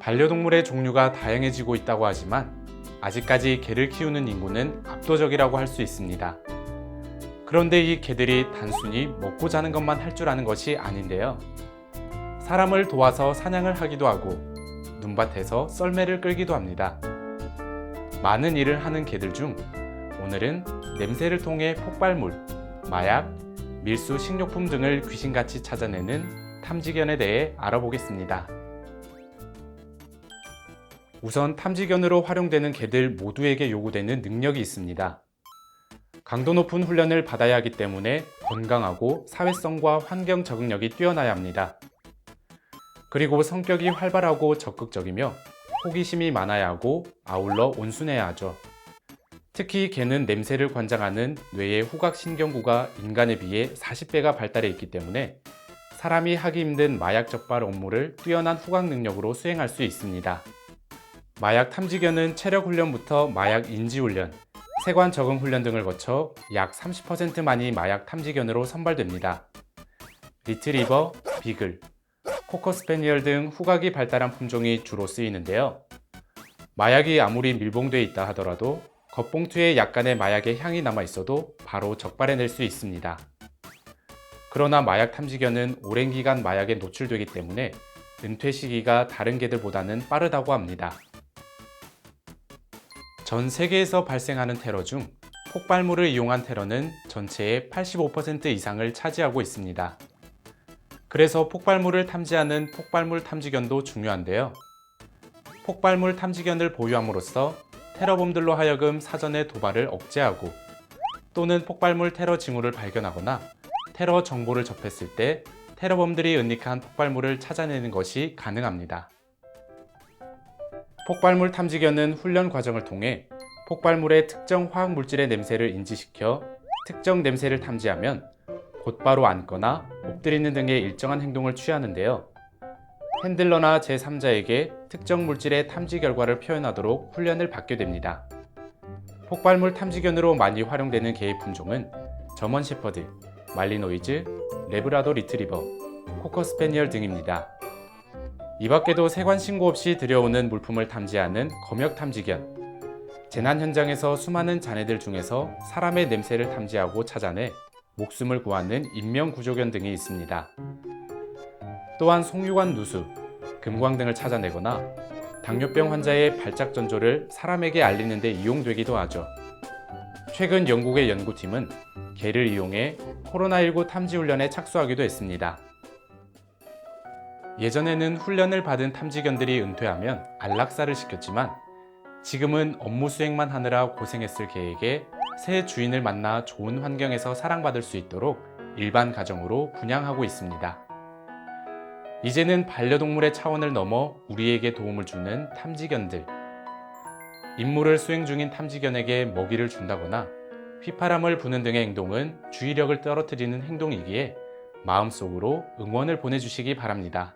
반려동물의 종류가 다양해지고 있다고 하지만 아직까지 개를 키우는 인구는 압도적이라고 할 수 있습니다. 그런데 이 개들이 단순히 먹고 자는 것만 할 줄 아는 것이 아닌데요. 사람을 도와서 사냥을 하기도 하고 눈밭에서 썰매를 끌기도 합니다. 많은 일을 하는 개들 중 오늘은 냄새를 통해 폭발물, 마약, 밀수 식료품 등을 귀신같이 찾아내는 탐지견에 대해 알아보겠습니다. 우선 탐지견으로 활용되는 개들 모두에게 요구되는 능력이 있습니다. 강도 높은 훈련을 받아야 하기 때문에 건강하고 사회성과 환경 적응력이 뛰어나야 합니다. 그리고 성격이 활발하고 적극적이며 호기심이 많아야 하고 아울러 온순해야 하죠. 특히 개는 냄새를 관장하는 뇌의 후각신경구가 인간에 비해 40배가 발달해 있기 때문에 사람이 하기 힘든 마약 적발 업무를 뛰어난 후각 능력으로 수행할 수 있습니다. 마약 탐지견은 체력 훈련부터 마약 인지 훈련, 세관 적응 훈련 등을 거쳐 약 30%만이 마약 탐지견으로 선발됩니다. 리트리버, 비글, 코커 스패니얼 등 후각이 발달한 품종이 주로 쓰이는데요. 마약이 아무리 밀봉되어 있다 하더라도 겉봉투에 약간의 마약의 향이 남아 있어도 바로 적발해낼 수 있습니다. 그러나 마약 탐지견은 오랜 기간 마약에 노출되기 때문에 은퇴 시기가 다른 개들보다는 빠르다고 합니다. 전 세계에서 발생하는 테러 중 폭발물을 이용한 테러는 전체의 85% 이상을 차지하고 있습니다. 그래서 폭발물을 탐지하는 폭발물 탐지견도 중요한데요. 폭발물 탐지견을 보유함으로써 테러범들로 하여금 사전에 도발을 억제하고 또는 폭발물 테러 징후를 발견하거나 테러 정보를 접했을 때 테러범들이 은닉한 폭발물을 찾아내는 것이 가능합니다. 폭발물 탐지견은 훈련 과정을 통해 폭발물의 특정 화학 물질의 냄새를 인지시켜 특정 냄새를 탐지하면 곧바로 앉거나 엎드리는 등의 일정한 행동을 취하는데요. 핸들러나 제3자에게 특정 물질의 탐지 결과를 표현하도록 훈련을 받게 됩니다. 폭발물 탐지견으로 많이 활용되는 개의 품종은 저먼 셰퍼드, 말리노이즈, 레브라도 리트리버, 코커 스패니얼 등입니다. 이 밖에도 세관 신고 없이 들여오는 물품을 탐지하는 검역 탐지견, 재난 현장에서 수많은 잔해들 중에서 사람의 냄새를 탐지하고 찾아내 목숨을 구하는 인명 구조견 등이 있습니다. 또한 송유관 누수, 금광 등을 찾아내거나 당뇨병 환자의 발작 전조를 사람에게 알리는 데 이용되기도 하죠. 최근 영국의 연구팀은 개를 이용해 코로나19 탐지 훈련에 착수하기도 했습니다. 예전에는 훈련을 받은 탐지견들이 은퇴하면 안락사를 시켰지만 지금은 업무 수행만 하느라 고생했을 개에게 새 주인을 만나 좋은 환경에서 사랑받을 수 있도록 일반 가정으로 분양하고 있습니다. 이제는 반려동물의 차원을 넘어 우리에게 도움을 주는 탐지견들. 임무를 수행 중인 탐지견에게 먹이를 준다거나 휘파람을 부는 등의 행동은 주의력을 떨어뜨리는 행동이기에 마음속으로 응원을 보내주시기 바랍니다.